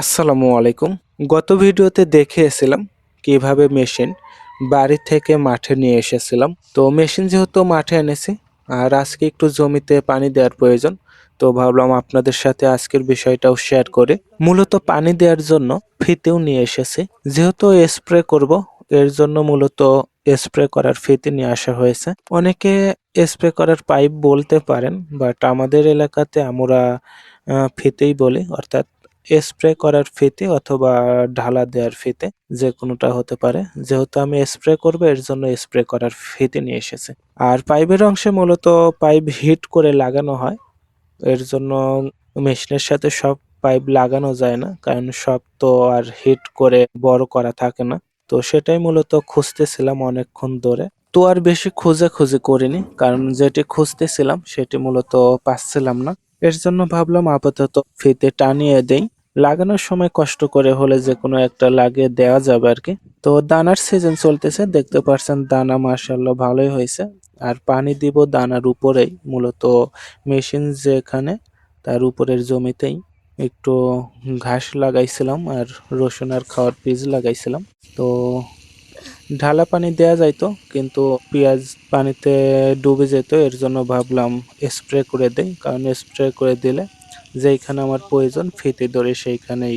আসসালামু আলাইকুম। গত ভিডিওতে দেখিয়েছিলাম কীভাবে মেশিন বাড়ি থেকে মাঠে নিয়ে এসেছিলাম। তো মেশিন যেহেতু মাঠে এনেছি, আর আজকে একটু জমিতে পানি দেওয়ার প্রয়োজন, তো ভাবলাম আপনাদের সাথে আজকের বিষয়টাও শেয়ার করে। মূলত পানি দেওয়ার জন্য ফিতেও নিয়ে এসেছি। যেহেতু স্প্রে করব, এর জন্য মূলত স্প্রে করার ফিতে নিয়ে আসা হয়েছে। অনেকে স্প্রে করার পাইপ বলতে পারেন বাট আমাদের এলাকাতে আমরা ফিতেই বলি, অর্থাৎ স্প্রে করার ফিতে অথবা ঢালা দেওয়ার ফিতে যে কোনোটা হতে পারে। যেহেতু আমি স্প্রে করব, এর জন্য স্প্রে করার ফিতে নিয়ে এসেছে। আর পাইপের অংশে মূলত পাইপ হিট করে লাগানো হয়। এর জন্য মেশিনের সাথে সব পাইপ লাগানো যায় না, কারণ সব তো আর হিট করে বড় করা থাকে না। তো সেটাই মূলত খুঁজতেছিলাম অনেকক্ষণ ধরে। তো আর বেশি খুঁজে খোঁজাখুঁজি করিনি, কারণ যেটি খুঁজতেছিলাম সেটি মূলত পাচ্ছিলাম না। এর জন্য ভাবলাম আপাতত ফিতে টানিয়ে দেই। লাগানোর সময় কষ্ট করে হলে যে কোনো একটা লাগিয়ে দেওয়া যাবে আর কি। তো দানার সিজন চলতেছে, দেখতে পাচ্ছেন দানা মাশাল্লাহ ভালোই হয়েছে। আর পানি দিব দানার উপরেই, মূলত মেশিন যেখানে, তার উপরের জমিতেই। একটু ঘাস লাগাইছিলাম আর রসুন আর খাওয়ার বীজ লাগাইছিলাম। তো ঢালা পানি দেয়া যাইতো, কিন্তু পেঁয়াজ পানিতে ডুবে যেত, এর জন্য ভাবলাম স্প্রে করে দেই। কারণ স্প্রে করে দিলে যেইখানে আমার প্রয়োজন ফিতে ধরে সেইখানেই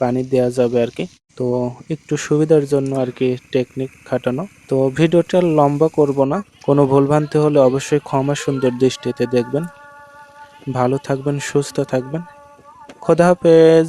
পানি দেওয়া যাবে আর কি। তো একটু সুবিধার জন্য আর কি টেকনিক খাটানো। তো ভিডিওটা লম্বা করব না। কোনো ভুলভ্রান্তি হলে অবশ্যই ক্ষমা সুন্দর দৃষ্টিতে দেখবেন। ভালো থাকবেন, সুস্থ থাকবেন। খোদা হাফেজ।